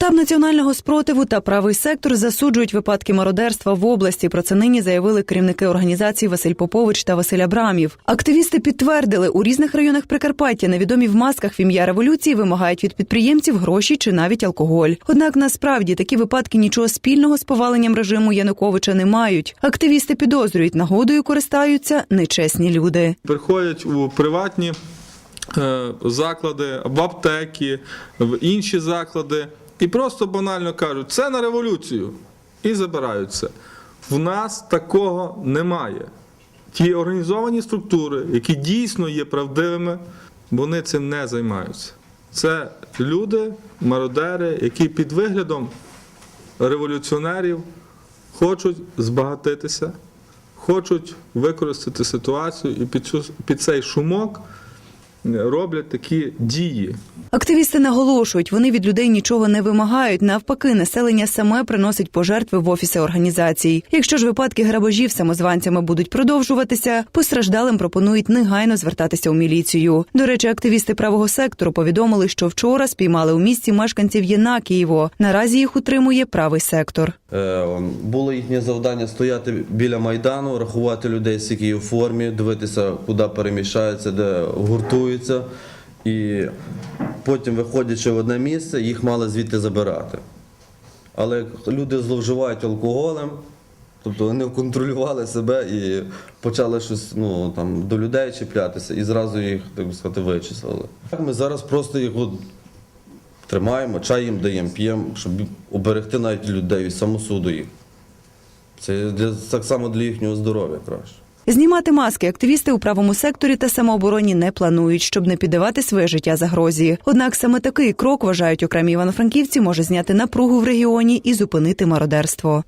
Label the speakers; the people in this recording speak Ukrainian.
Speaker 1: Штаб національного спротиву та правий сектор засуджують випадки мародерства в області. Про це нині заявили керівники організації Василь Попович та Василь Абрамів. Активісти підтвердили, у різних районах Прикарпаття невідомі в масках в ім'я революції вимагають від підприємців гроші чи навіть алкоголь. Однак насправді такі випадки нічого спільного з поваленням режиму Януковича не мають. Активісти підозрюють, нагодою користаються нечесні люди.
Speaker 2: приходять у приватні е, заклади, в аптеки, в інші заклади і просто банально кажуть, це на революцію і забирають це. В нас такого немає. Ті організовані структури, які дійсно є правдивими, вони цим не займаються. Це люди, мародери, які під виглядом революціонерів хочуть збагатитися, хочуть використати ситуацію і під, цю, під цей шумок роблять такі дії.
Speaker 1: Активісти наголошують, вони від людей нічого не вимагають. Навпаки, населення саме приносить пожертви в офіси організацій. Якщо ж випадки грабежів самозванцями будуть продовжуватися, постраждалим пропонують негайно звертатися у міліцію. До речі, активісти правого сектору повідомили, що вчора спіймали у місті мешканців Єнакієво. Наразі їх утримує правий сектор.
Speaker 3: Е, Було їхнє завдання стояти біля майдану, рахувати людей, скільки є в формі, дивитися, куди переміщаються, де гуртуються. І потім, виходячи в одне місце, їх мали звідти забирати. Але люди зловживають алкоголем, тобто вони контролювали себе і почали щось ну, там, до людей чіплятися і зразу їх, так би сказати, вичислили. Ми зараз просто їх от тримаємо, чай їм даємо, п'ємо, щоб оберегти навіть людей від самосуду їх. Це для, так само для їхнього здоров'я краще.
Speaker 1: Знімати маски активісти у правому секторі та самообороні не планують, щоб не піддавати своє життя загрозі. Однак саме такий крок вважають окремі івано-франківці може зняти напругу в регіоні і зупинити мародерство.